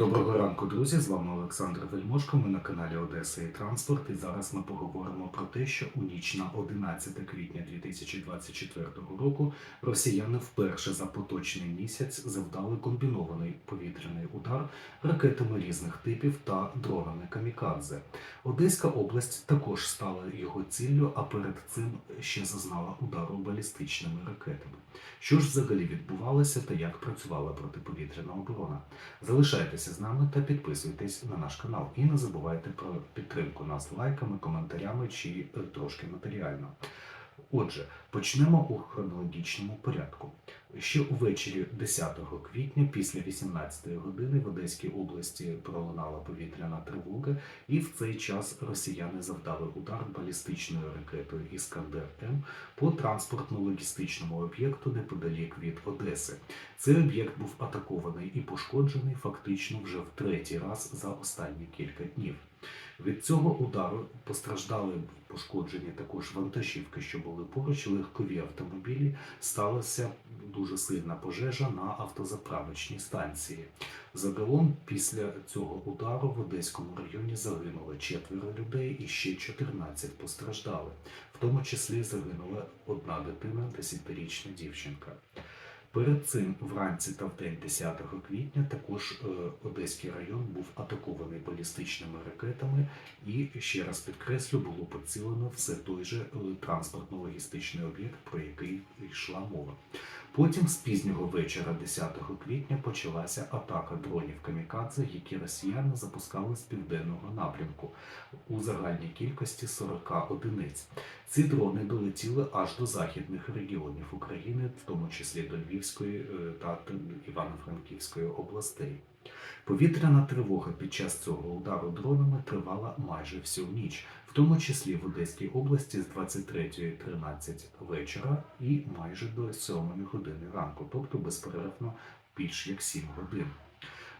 Доброго ранку, друзі! З вами Олександр Вельмошко. Ми на каналі Одеса і Транспорт. І зараз ми поговоримо про те, що у ніч на 11 квітня 2024 року росіяни вперше за поточний місяць завдали комбінований повітряний удар ракетами різних типів та дронами камікадзе. Одеська область також стала його ціллю, а перед цим ще зазнала удару балістичними ракетами. Що ж взагалі відбувалося та як працювала протиповітряна оборона? Залишайтеся з нами та підписуйтесь на наш канал. І не забувайте про підтримку нас лайками, коментарями чи е, трошки матеріально. Отже, почнемо у хронологічному порядку. Ще увечері 10 квітня, після 18 години, в Одеській області пролунала повітряна тривога, і в цей час росіяни завдали удар балістичною ракетою Іскандер М по транспортно-логістичному об'єкту неподалік від Одеси. Цей об'єкт був атакований і пошкоджений фактично вже в третій раз за останні кілька днів. Від цього удару постраждали пошкоджені також вантажівки, що були поруч, легкові автомобілі. Сталася дуже сильна пожежа на автозаправочній станції. Загалом, після цього удару в Одеському районі загинуло четверо людей і ще 14 постраждали. В тому числі загинула одна дитина, 10-річна дівчинка. Перед цим вранці та вдень 10 квітня також е, Одеський район був атакований балістичними ракетами, і ще раз підкреслю, було поцілено все той же е, транспортно-логістичний об'єкт, про який йшла мова. Потім з пізнього вечора 10 квітня почалася атака дронів камікадзе, які росіяни запускали з південного напрямку у загальній кількості 40 одиниць. Ці дрони долетіли аж до західних регіонів України, в тому числі до Львівської е, та Івано-Франківської областей. Повітряна тривога під час цього удару дронами тривала майже всю ніч, в тому числі в Одеській області з 23.13 вечора і майже до 7 години ранку, тобто безперервно більш як 7 годин.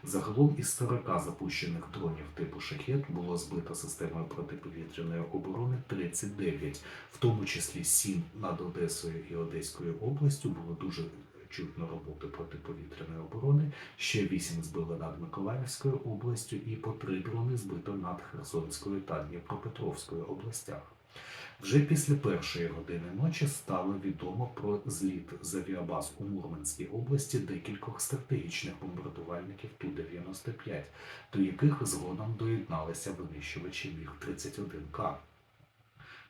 Загалом із 40 запущених дронів типу шахет було збито системою протиповітряної оборони 39, в тому числі 7 над Одесою і Одеською областю було дуже чутно роботи протиповітряної оборони. Ще 8 збили над Миколаївською областю і по 3 дрони збито над Херсонською та Дніпропетровською областях. Вже після першої години ночі стало відомо про зліт з авіабаз у Мурманській області декількох стратегічних бомбардувальників Ту-95, до яких згодом доєдналися винищувачі Міг-31К.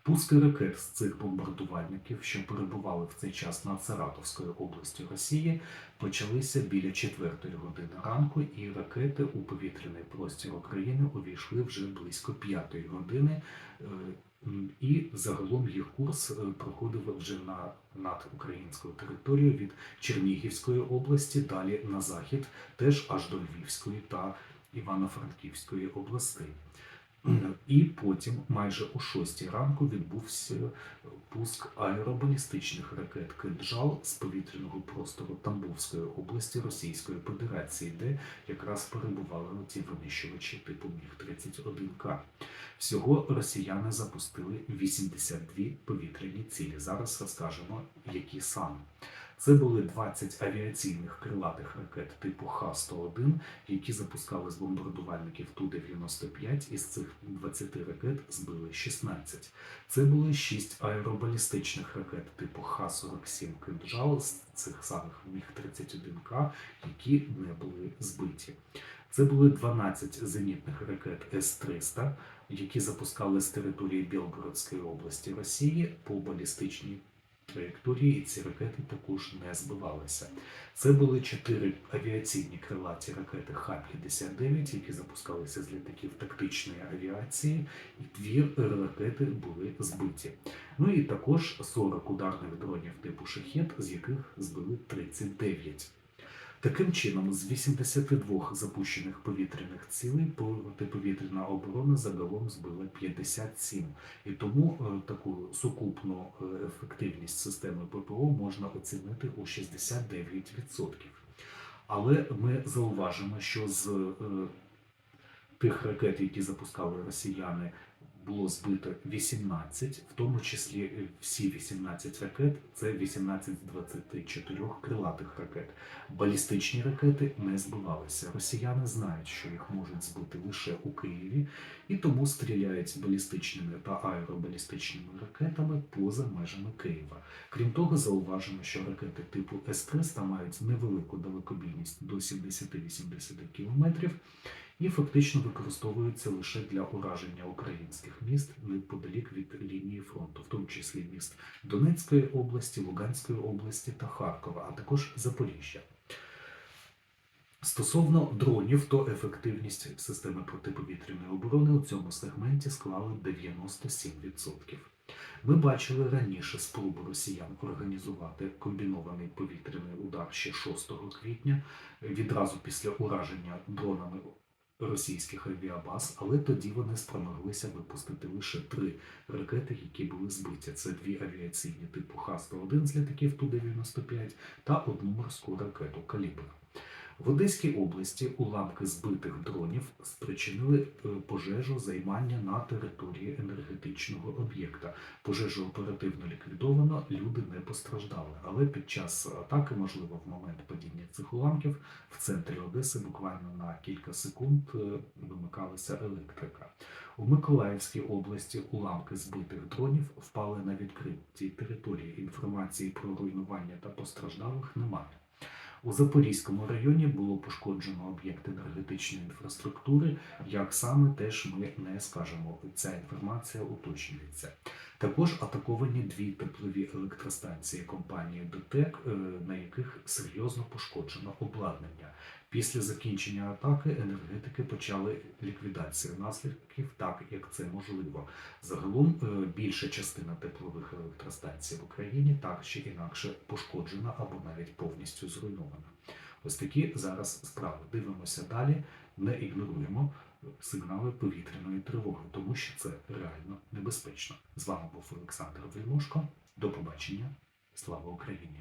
Пуски ракет з цих бомбардувальників, що перебували в цей час над Саратовською областю Росії, почалися біля 4 години ранку, і ракети у повітряний простір України увійшли вже близько 5 години. Е, І загалом їх курс е, проходив вже на над українською територією від Чернігівської області, далі на захід, теж аж до Львівської та Івано-Франківської областей. І потім, майже о 6 ранку, відбувся пуск аеробалістичних ракет «Кинджал» з повітряного простору Тамбовської області Російської Федерації, де якраз перебували ці винищувачі типу Міг-31К. Всього росіяни запустили 82 повітряні цілі. Зараз розкажемо, які саме. Це були 20 авіаційних крилатих ракет типу Х-101, які запускали з бомбардувальників Ту-95. Із цих 20 ракет збили 16. Це були 6 аеробалістичних ракет типу Х-47 «Кинджал» з цих самих Міг-31К, які не були збиті. Це були 12 зенітних ракет С-300, які запускали з території Білгородської області Росії по балістичній траєкторії, ці ракети також не збивалися. Це були чотири авіаційні крилаті ракети Х-59, які запускалися з літаків тактичної авіації, і дві ракети були збиті. Ну і також 40 ударних дронів типу шахет, з яких збили 39. Таким чином, з 82 запущених повітряних цілей протиповітряна оборона загалом збила 57. І тому е, таку сукупну е, ефективність системи ППО можна оцінити у 69%. Але ми зауважимо, що з е, тих ракет, які запускали росіяни, було збито 18, в тому числі е, всі 18 ракет це 18 з 24 крилатих ракет. Балістичні ракети не збивалися. Росіяни знають, що їх можуть збити лише у Києві, і тому стріляють балістичними та аеробалістичними ракетами поза межами Києва. Крім того, зауважено, що ракети типу С-300 мають невелику далекобійність до 70-80 км і фактично використовуються лише для ураження українських міст неподалік від лінії фронту, в тому числі міст Донецької області, Луганської області та Харкова, а також Запоріжжя. Стосовно дронів, то ефективність системи протиповітряної оборони у цьому сегменті склала 97%. Ми бачили раніше спробу росіян організувати комбінований повітряний удар ще 6 квітня, відразу після ураження дронами російських авіабаз, але тоді вони спромоглися випустити лише три ракети, які були збиті. Це дві авіаційні типу Х-101 з літаків Ту-95 та одну морську ракету Калібр. В Одеській області уламки збитих дронів спричинили е, пожежу займання на території енергетичного об'єкта. Пожежу оперативно ліквідовано, люди не постраждали. Але під час атаки, можливо, в момент падіння цих уламків, в центрі Одеси буквально на кілька секунд е, вимикалася електрика. У Миколаївській області уламки збитих дронів впали на відкритій території. Інформації про руйнування та постраждалих немає. У Запорізькому районі було пошкоджено об'єкт енергетичної інфраструктури. Як саме теж ми не скажемо. Ця інформація уточнюється. Також атаковані дві теплові електростанції компанії ДТЕК, е, на яких серйозно пошкоджено обладнання. Після закінчення атаки енергетики почали ліквідацію наслідків, так як це можливо. Загалом е, більша частина теплових електростанцій в Україні так чи інакше пошкоджена або навіть повністю зруйнована. Ось такі зараз справи. Дивимося далі, не ігноруємо сигнали повітряної тривоги, тому що це реально небезпечно. З вами був Олександр Вельмошко. До побачення. Слава Україні!